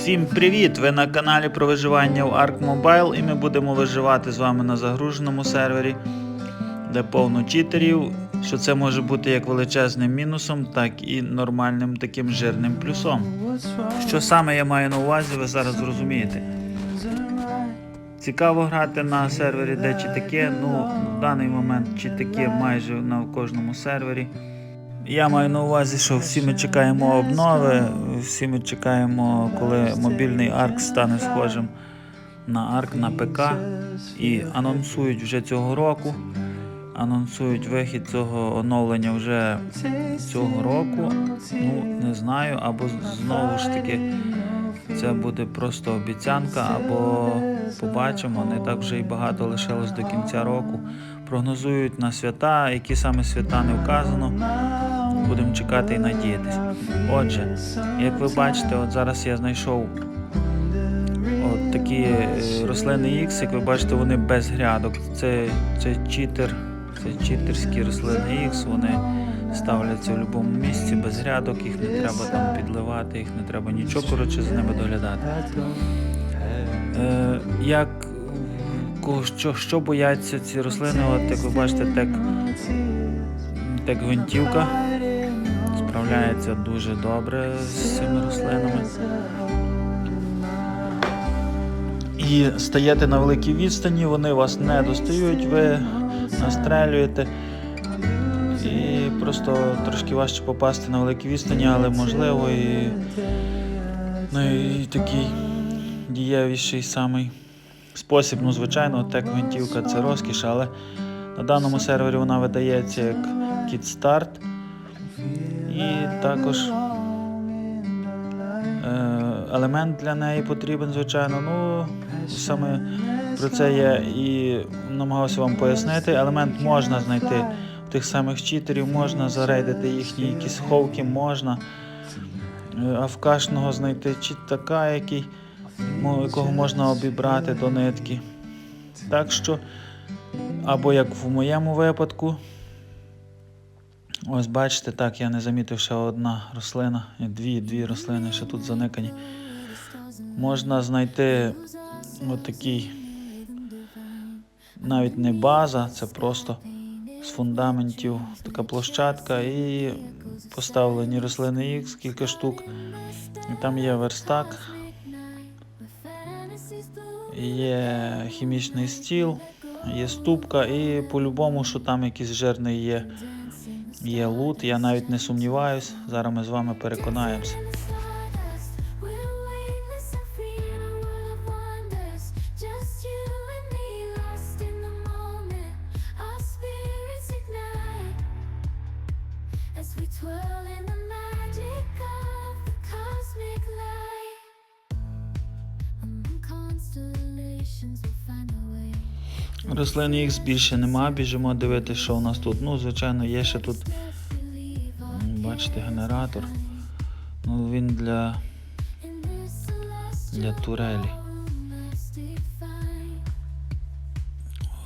Всім привіт! Ви на каналі про виживання в Ark Mobile і ми будемо виживати з вами на загруженому сервері, де повно читерів, що це може бути як величезним мінусом, так і нормальним таким жирним плюсом. Що саме я маю на увазі, ви зараз зрозумієте. Цікаво грати на сервері, де читаки. Ну, в даний момент читаки майже на кожному сервері. Я маю на увазі, що всі ми чекаємо обнови, всі ми чекаємо, коли мобільний арк стане схожим на арк на ПК. І анонсують вже цього року. Анонсують вихід цього оновлення вже цього року. Ну, не знаю, або знову ж таки це буде просто обіцянка, або побачимо. Не так вже і багато лишилось до кінця року. Прогнозують на свята, які саме свята не вказано. Будемо чекати і надіятись. Отже, як ви бачите, от зараз я знайшов от такі е, рослини X, як ви бачите, вони без грядок. Це, це читер, це читерські рослини X, вони ставляться в будь-якому місці без грядок, їх не треба там підливати, їх не треба нічого, коротше, за ними доглядати. Е, як що, що бояться ці рослини, от як ви бачите, так, так гвинтівка справляється дуже добре з цими рослинами. І стаєте на великій відстані, вони вас не достають, ви настрелюєте. І просто трошки важче попасти на великій відстані, але можливо і, ну, і такий дієвіший самий спосіб. Ну, звичайно, так гвинтівка це розкіш, але на даному сервері вона видається як Kit Start. І також е, елемент для неї потрібен, звичайно. Ну, саме про це я і намагався вам пояснити. Елемент можна знайти в тих самих читерів, можна зарейдити їхні якісь ховки, можна е, авкашного знайти читака, який, якого можна обібрати до нитки. Так що, або як в моєму випадку. Ось бачите, так, я не замітив ще одна рослина, дві, дві рослини ще тут заникані. Можна знайти отакий, навіть не база, це просто з фундаментів така площадка і поставлені рослини X, кілька штук. І там є верстак, є хімічний стіл, є ступка, і по-любому, що там якийсь жирний є є лут, я навіть не сумніваюсь. Зараз ми з вами переконаємося. Рослин X більше нема, біжимо дивитися, що у нас тут. Ну, звичайно, є ще тут, бачите, генератор. Ну, він для, для турелі.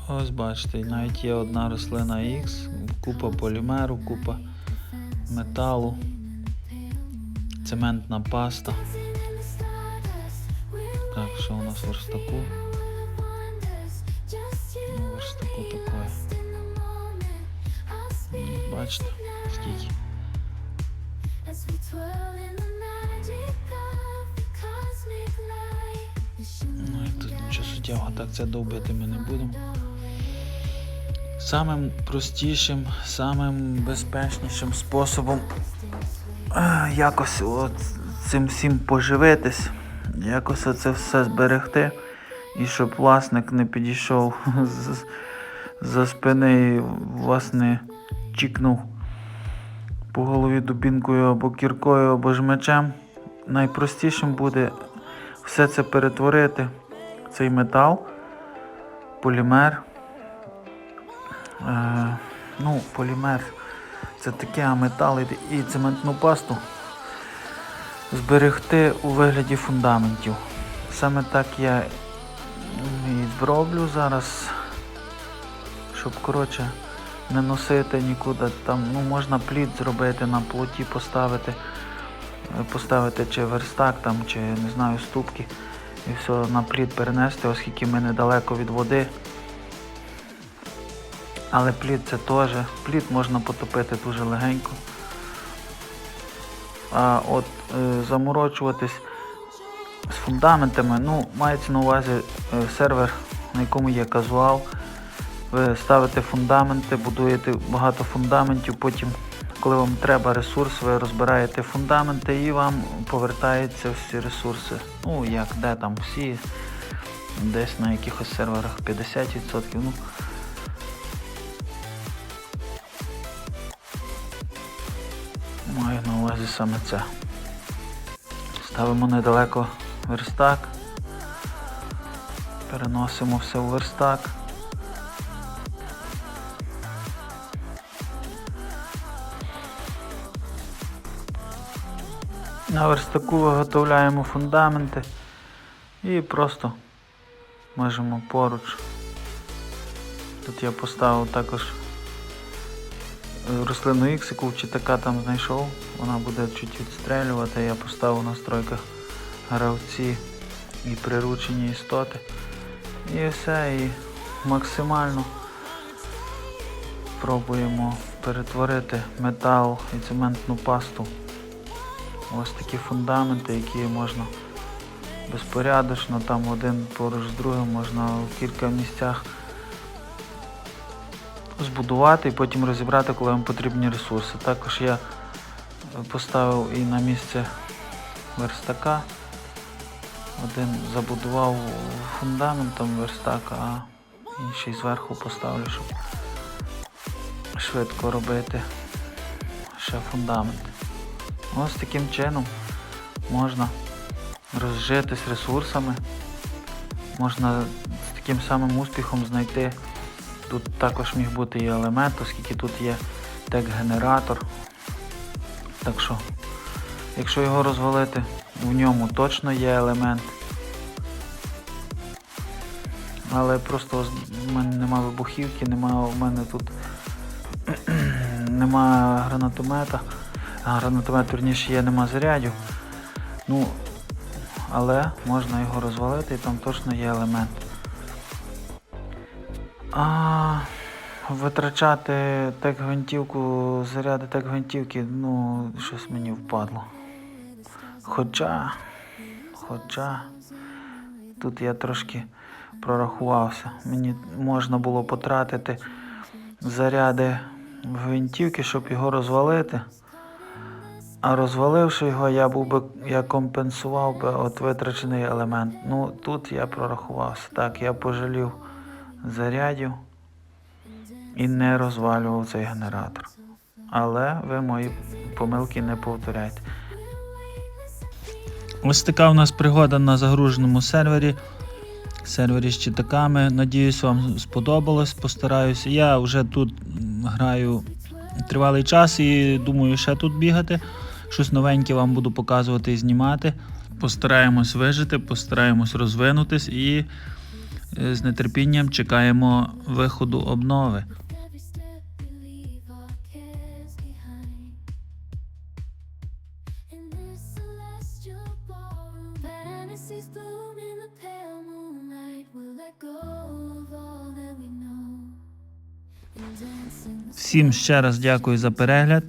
Ось бачите, навіть є одна рослина X, купа полімеру, купа металу, цементна паста. Так, що у нас в верстаку? The cosmic light, the Ну і тут нічого суттєвого, так це довбити ми не будемо. Самим простішим, самим безпечнішим способом е, якось от цим всім поживитись, якось це все зберегти, і щоб власник не підійшов з, за спини вас чікнув по голові дубінкою або кіркою, або ж мечем. Найпростішим буде все це перетворити, цей метал, полімер. Е, ну, полімер це таке, а метал і цементну пасту зберегти у вигляді фундаментів. Саме так я і зроблю зараз, щоб коротше не носити нікуди. Там ну, можна плід зробити, на плоті поставити. е, поставити чи верстак там, чи не знаю, ступки і все на плід перенести, оскільки ми недалеко від води. Але плід це теж. Плід можна потопити дуже легенько. А от е, заморочуватись з фундаментами, ну, мається на увазі е, сервер, на якому є казуал. Ви ставите фундаменти, будуєте багато фундаментів, потім, коли вам треба ресурс, ви розбираєте фундаменти і вам повертаються всі ресурси. Ну, як, де там всі, десь на якихось серверах 50%. Ну, Маю на увазі саме це. Ставимо недалеко верстак. Переносимо все в верстак. На верстаку виготовляємо фундаменти і просто можемо поруч. Тут я поставив також е, рослину X, яку в читака там знайшов. Вона буде чуть відстрелювати. Я поставив в настройках гравці і приручені істоти. І все, і максимально пробуємо перетворити метал і цементну пасту. Ось такі фундаменти, які можна безпорядочно, там один поруч з другим можна в кілька місцях збудувати і потім розібрати, коли вам потрібні ресурси. Також я поставив і на місце верстака. Один забудував фундаментом верстак, а інший зверху поставлю, щоб швидко робити ще фундамент. Ось таким чином можна розжитись ресурсами, можна з таким самим успіхом знайти. Тут також міг бути і елемент, оскільки тут є тек-генератор. Так що, якщо його розвалити, в ньому точно є елемент. Але просто в мене нема вибухівки, нема в мене тут нема гранатомета. Гранатомет, верніше, є, нема зарядів. Ну, але можна його розвалити і там точно є елемент. А витрачати так гвинтівку, заряди так гвинтівки, ну, щось мені впадло. Хоча, хоча, тут я трошки прорахувався. Мені можна було потратити заряди гвинтівки, щоб його розвалити. А розваливши його, я був би, я компенсував би от витрачений елемент. Ну тут я прорахувався. Так, я пожалів зарядів і не розвалював цей генератор. Але ви мої помилки не повторяйте. Ось така у нас пригода на загруженому сервері. Сервері з читаками. Надіюсь, вам сподобалось. Постараюся. Я вже тут граю тривалий час і думаю, ще тут бігати. Щось новеньке вам буду показувати і знімати. Постараємось вижити, постараємось розвинутись і е, з нетерпінням чекаємо виходу обнови. Всім ще раз дякую за перегляд.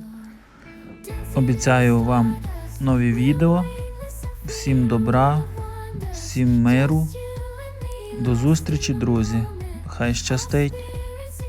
Обіцяю вам нові відео. Всім добра, всім миру. До зустрічі, друзі. Хай щастить.